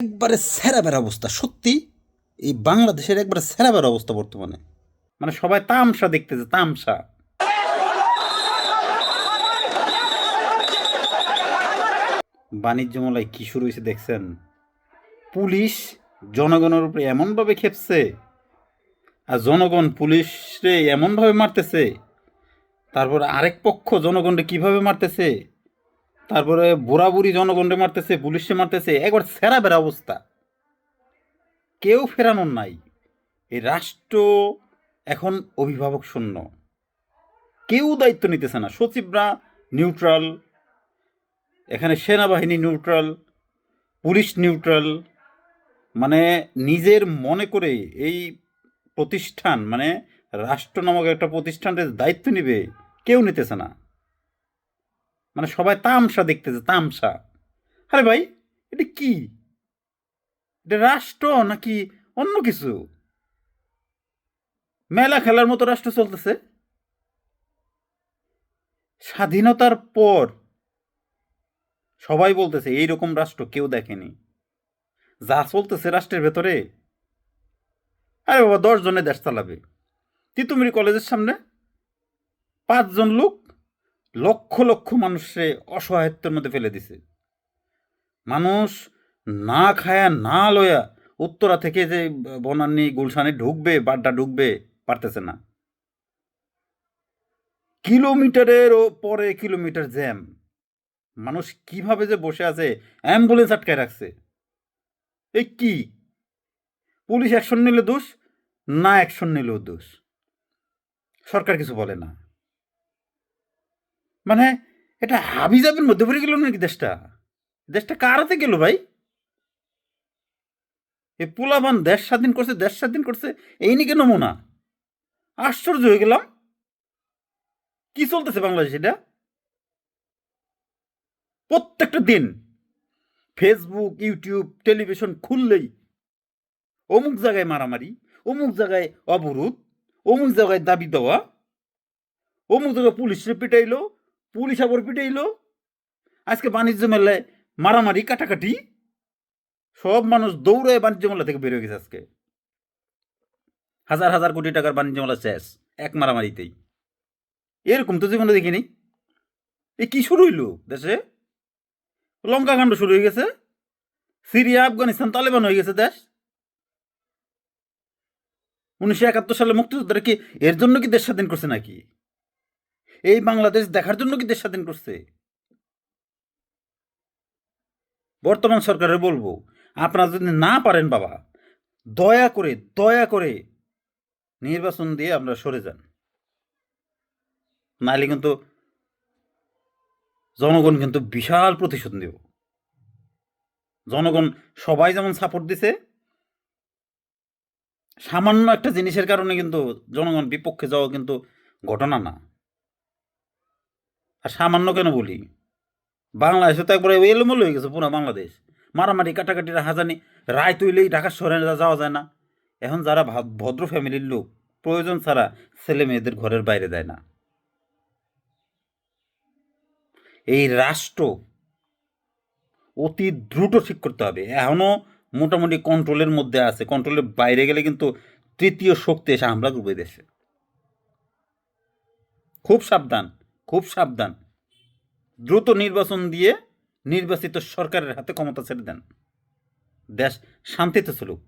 একবারে সেরাবের অবস্থা, সত্যি? এই বাংলাদেশের একবারে সেরাবের অবস্থা বর্তমানে। মানে সবাই তামসা দেখতেছে, তামসা। বাণিজ্য মেলায় কি শুরু হয়েছে দেখছেন? পুলিশ জনগণের উপরে এমনভাবে খেপছে, আর জনগণ পুলিশরে এমনভাবে মারতেছে, তারপর আরেক পক্ষ জনগণরে কীভাবে মারতেছে? তারপরে বুড়াবুড়ি জনগণরে মারতেছে পুলিশে মারতেছে, একবার সেরা বেড়া অবস্থা। কেউ ফেরানোর নাই। এই রাষ্ট্র এখন অভিভাবক শূন্য। কেউ দায়িত্ব নিতেছে না। সচিবরা নিউট্রাল, এখানে সেনাবাহিনী নিউট্রাল, পুলিশ নিউট্রাল মানে নিজের মনে করে এই প্রতিষ্ঠান মানে রাষ্ট্র নামক একটা প্রতিষ্ঠানের দায়িত্ব নিবে, কেউ নিতেছে না। মানে সবাই তামসা দেখতেছে, তামসা। আরে ভাই, এটা কি? এটা রাষ্ট্র নাকি অন্য কিছু? মেলা খেলার মতো রাষ্ট্র চলতেছে। স্বাধীনতার পর সবাই বলতেছে এই রকম রাষ্ট্র কেউ দেখেনি। যা চলতেছে রাষ্ট্রের ভেতরে। আরে বাবা, দশ জনে দেশ চালাবে। তিতুমিরি কলেজের সামনে পাঁচজন লোক লক্ষ লক্ষ মানুষে অসহায়ত্বের মধ্যে ফেলে দিছে। মানুষ না খায়া, না লয়া উত্তরা থেকে যে বনানী গুলশানে ঢুকবে, বাড্ডা ঢুকবে, পারতেছে না। কিলোমিটারের পরে কিলোমিটার জ্যাম। মানুষ কীভাবে যে বসে আছে, অ্যাম্বুলেন্স আটকায় রাখছে। এই কি? পুলিশ অ্যাকশন নিলে দোষ, না অ্যাকশন নিলেও দোষ। সরকার কিছু বলে না। মানে এটা হাবিজাবের মধ্যে পড়ে গেল নাকি দেশটা? দেশটা কার হাতে গেল ভাই? এ পোলাবান দেশ স্বাধীন করছে, দেশ স্বাধীন করছে, এই নিকে নমুনা? আশ্চর্য হয়ে গেলাম। কি চলতেছে বাংলাদেশ এটা? প্রত্যেকটা দিন ফেসবুক ইউটিউব টেলিভিশন খুললেই অমুক জায়গায় মারামারি, অমুক জায়গায় অবরোধ, অমুক জায়গায় দাবি দেওয়া, অমুক জায়গায় পুলিশে পিটাইলো পুলিশ আবার পিটাইলো। আজকে বাণিজ্য মেলায় মারামারি, কাটাকাটি, সব মানুষ দৌড়ায় বাণিজ্য মেলা থেকে বের হয়ে গেছে আজকে। হাজার হাজার কোটি টাকার বাণিজ্য মেলা শেষ, এক মারামারিতেই। এরকম তো জীবনে দেখিনি। এ কি শুরু হইল দেশে? লঙ্কা কাণ্ড শুরু হয়ে গেছে। সিরিয়া, আফগানিস্তান, তালেবান হয়ে গেছে দেশ। উনিশশো একাত্তর সালে মুক্তিযোদ্ধারা কি এর জন্য কি দেশ স্বাধীন করছে নাকি? এই বাংলাদেশ দেখার জন্য কি দেশ স্বাধীন করছে? বর্তমান সরকারের বলব, আপনারা যদি না পারেন বাবা, দয়া করে দয়া করে নির্বাচন দিয়ে আপনারা সরে যান। নাহলে কিন্তু জনগণ কিন্তু বিশাল প্রতিশোধ নেব। জনগণ সবাই যেমন সাপোর্ট দিছে, সামান্য একটা জিনিসের কারণে কিন্তু জনগণ বিপক্ষে যাওয়া কিন্তু ঘটনা না। আর সামান্য কেন বলি? বাংলাদেশে তো একবারে এলোমেলো হয়ে গেছে পুরো বাংলাদেশ। মারামারি, কাটাকাটির হাজানি রায় তুইলেই ঢাকা শহরে যাওয়া যায় না। এখন যারা ভদ্র ফ্যামিলির লোক, প্রয়োজন ছাড়া ছেলে মেয়েদের ঘরের বাইরে দেয় না। এই রাষ্ট্র অতি দ্রুত ঠিক করতে হবে। এখনও মোটামুটি কন্ট্রোলের মধ্যে আছে। কন্ট্রোলের বাইরে গেলে কিন্তু তৃতীয় শক্তি এসে হামলা করবে দেশে। খুব সাবধান। খুব সাবধান। দ্রুত নির্বাচন দিয়ে নির্বাচিত সরকারের হাতে ক্ষমতা ছেড়ে দেন। দেশ শান্তিতে চলুক।